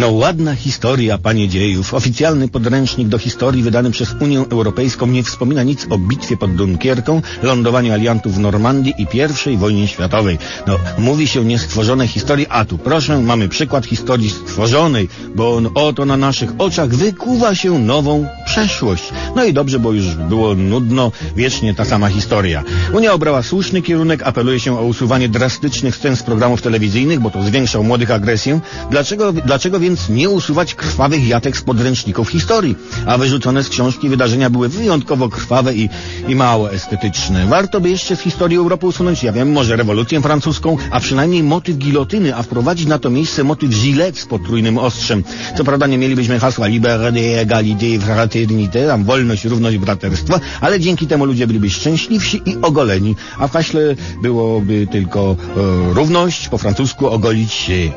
No ładna historia, panie dziejów. Oficjalny podręcznik do historii wydany przez Unię Europejską nie wspomina nic o bitwie pod Dunkierką, lądowaniu aliantów w Normandii i I wojnie światowej. No, mówi się niestworzone historii, a tu proszę, mamy przykład historii stworzonej, bo on oto na naszych oczach wykuwa się nową przeszłość. No i dobrze, bo już było nudno, wiecznie ta sama historia. Unia obrała słuszny kierunek, apeluje się o usuwanie drastycznych scen z programów telewizyjnych, bo to zwiększa młodych agresję. Dlaczego, dlaczego więc nie usuwać krwawych jatek z podręczników historii? A wyrzucone z książki wydarzenia były wyjątkowo krwawe i, i mało estetyczne. Warto by jeszcze z historii Europy usunąć, ja wiem, może rewolucję francuską, a przynajmniej motyw gilotyny, a wprowadzić na to miejsce motyw gilet z potrójnym ostrzem. Co prawda nie mielibyśmy hasła liberté, égalité, fraternité, tam wolność, równość, braterstwo, ale dzięki temu ludzie byliby szczęśliwsi i ogoleni, a w haśle byłoby tylko e, równość, po francusku ogolić się.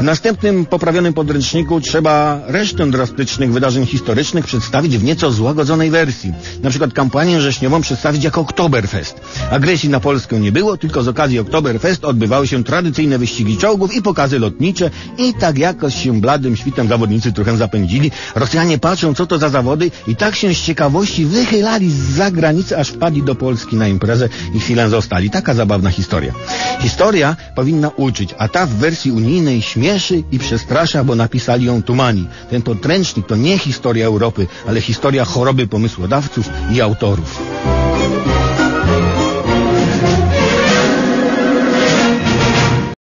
W następnym poprawionym podręczniku trzeba resztę drastycznych wydarzeń historycznych przedstawić w nieco złagodzonej wersji. Na przykład kampanię rzeźniową przedstawić jako Oktoberfest. Agresji na Polskę nie było, tylko z okazji Oktoberfest odbywały się tradycyjne wyścigi czołgów i pokazy lotnicze i tak jakoś się bladym świtem zawodnicy trochę zapędzili. Rosjanie patrzą, co to za zawody i tak się z ciekawości wychylali z zagranicy, aż wpadli do Polski na imprezę i chwilę zostali. Taka zabawna historia. Historia powinna uczyć, a ta w wersji unijnej śmieszy i przestrasza, bo napisali ją tumani. Ten podręcznik to nie historia Europy, ale historia choroby pomysłodawców i autorów.